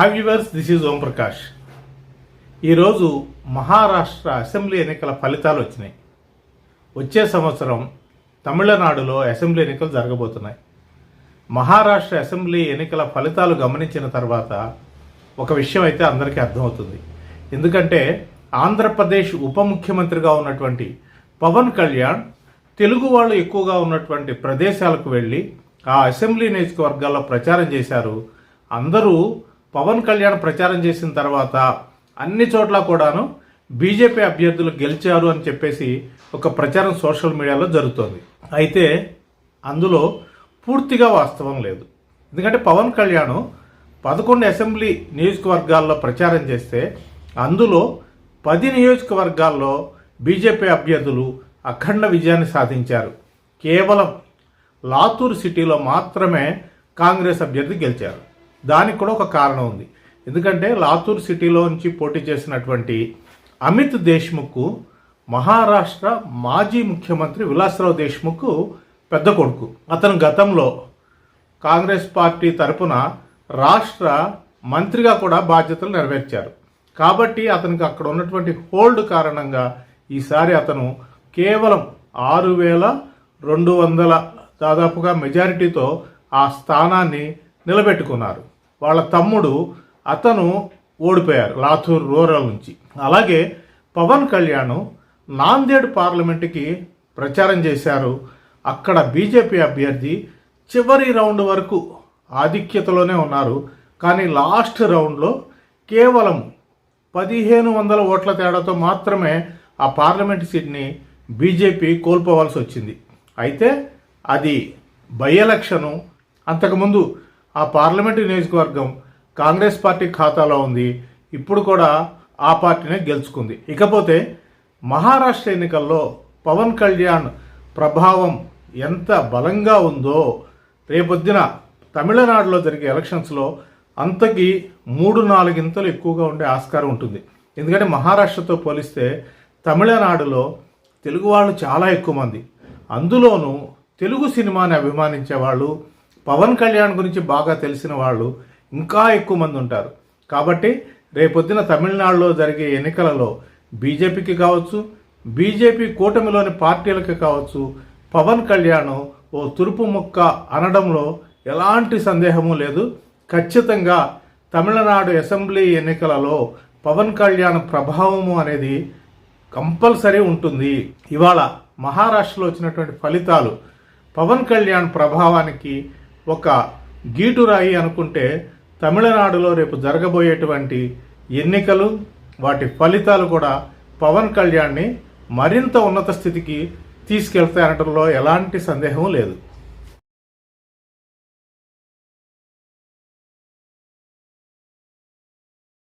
Hi viewers this is Om Prakash ఈరోజు Maharashtra assembly ఎన్నికల ఫలితాలు వచ్చినాయి. వచ్చే సంవత్సరం తమిళనాడులో అసెంబ్లీ ఎన్నికలు జరగబోతున్నాయి. మహారాష్ట్ర అసెంబ్లీ ఎన్నికల ఫలితాలు గమనించిన తర్వాత ఒక విషయం అయితే అందరికీ అర్థమవుతుంది. ఎందుకంటే ఆంధ్రప్రదేశ్ ఉప ముఖ్యమంత్రిగా ఉన్నటువంటి పవన్ కళ్యాణ్ తెలుగు వాళ్ళు ఎక్కువగా ఉన్నటువంటి ప్రదేశాలకు వెళ్ళి ఆ అసెంబ్లీ నియోజకవర్గాల్లో ప్రచారం చేశారు. అందరూ పవన్ కళ్యాణ్ ప్రచారం చేసిన తర్వాత అన్ని చోట్ల కూడాను బీజేపీ అభ్యర్థులు గెలిచారు అని చెప్పేసి ఒక ప్రచారం సోషల్ మీడియాలో జరుగుతోంది. అయితే అందులో పూర్తిగా వాస్తవం లేదు. ఎందుకంటే పవన్ కళ్యాణ్ పదకొండు అసెంబ్లీ నియోజకవర్గాల్లో ప్రచారం చేస్తే అందులో పది నియోజకవర్గాల్లో బీజేపీ అభ్యర్థులు అఖండ విజయాన్ని సాధించారు. కేవలం లాతూర్ సిటీలో మాత్రమే కాంగ్రెస్ అభ్యర్థి గెలిచారు. దానికి కూడా ఒక కారణం ఉంది. ఎందుకంటే లాతూర్ సిటీలో నుంచి పోటీ చేసినటువంటి అమిత్ దేశ్ముఖ్ మహారాష్ట్ర మాజీ ముఖ్యమంత్రి విలాసరావు దేశ్ముఖ్ పెద్ద కొడుకు. అతను గతంలో కాంగ్రెస్ పార్టీ తరపున రాష్ట్ర మంత్రిగా కూడా బాధ్యతలు నెరవేర్చారు. కాబట్టి అతనికి అక్కడ ఉన్నటువంటి హోల్డ్ కారణంగా ఈసారి అతను కేవలం ఆరు వేల రెండు వందల దాదాపుగా మెజారిటీతో ఆ స్థానాన్ని నిలబెట్టుకున్నారు. వాళ్ళ తమ్ముడు అతను ఓడిపోయారు లాథూర్ రూరల్ నుంచి. అలాగే పవన్ కళ్యాణ్ నాందేడ్ పార్లమెంటుకి ప్రచారం చేశారు. అక్కడ బీజేపీ అభ్యర్థి చివరి రౌండ్ వరకు ఆధిక్యతలోనే ఉన్నారు. కానీ లాస్ట్ రౌండ్లో కేవలం పదిహేను వందల ఓట్ల తేడాతో మాత్రమే ఆ పార్లమెంట్ సీట్ని బీజేపీ కోల్పోవాల్సి వచ్చింది. అయితే అది బై ఎలక్షను అంతకుముందు ఆ పార్లమెంటు నియోజకవర్గం కాంగ్రెస్ పార్టీ ఖాతాలో ఉంది. ఇప్పుడు కూడా ఆ పార్టీనే గెలుచుకుంది. ఇకపోతే మహారాష్ట్ర ఎన్నికల్లో పవన్ కళ్యాణ్ ప్రభావం ఎంత బలంగా ఉందో రేపొద్దున తమిళనాడులో జరిగే ఎలక్షన్స్లో అంతకి మూడు నాలుగింతలు ఎక్కువగా ఉండే ఆస్కారం ఉంటుంది. ఎందుకంటే మహారాష్ట్రతో పోలిస్తే తమిళనాడులో తెలుగు వాళ్ళు చాలా ఎక్కువ మంది. అందులోనూ తెలుగు సినిమాని అభిమానించే వాళ్ళు పవన్ కళ్యాణ్ గురించి బాగా తెలిసిన వాళ్ళు ఇంకా ఎక్కువ మంది ఉంటారు. కాబట్టి రేపొద్దున తమిళనాడులో జరిగే ఎన్నికలలో బీజేపీకి కావచ్చు బీజేపీ కూటమిలోని పార్టీలకి కావచ్చు పవన్ కళ్యాణ్ ఓ తురుపు ముక్క అనడంలో ఎలాంటి సందేహము లేదు. ఖచ్చితంగా తమిళనాడు అసెంబ్లీ ఎన్నికలలో పవన్ కళ్యాణ్ ప్రభావము అనేది కంపల్సరీ ఉంటుంది. ఇవాళ మహారాష్ట్రలో వచ్చినటువంటి ఫలితాలు పవన్ కళ్యాణ్ ప్రభావానికి ఒక గీటురాయి అనుకుంటే తమిళనాడులో రేపు జరగబోయేటువంటి ఎన్నికలు వాటి ఫలితాలు కూడా పవన్ కళ్యాణ్ని మరింత ఉన్నత స్థితికి తీసుకెళ్తాయనడంలో ఎలాంటి సందేహం లేదు.